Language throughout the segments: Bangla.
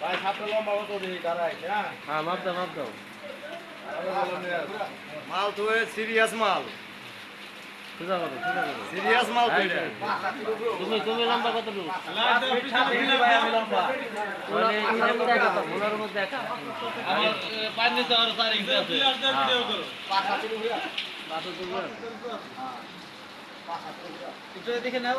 ভাই সাতটা লম্বা কত দিই দাঁড়াই হ্যাঁ? হ্যাঁ মাপ দাও মাপ দাও। মাল তো সিরিয়াস মাল। সোজা করো সোজা করো। সিরিয়াস মাল এটা। তুমি তুমি লম্বা কত লম্বা? মধ্যে একা তো মনের মধ্যে একা আমার পাঁচ নিতে আর চার ইঞ্চি আছে বাসো তুলবে একটু দেখে নাও।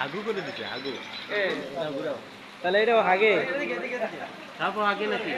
আগু করে দিচ্ছে আগু তাহলে এটাও আগে তারপর আগে নাকি?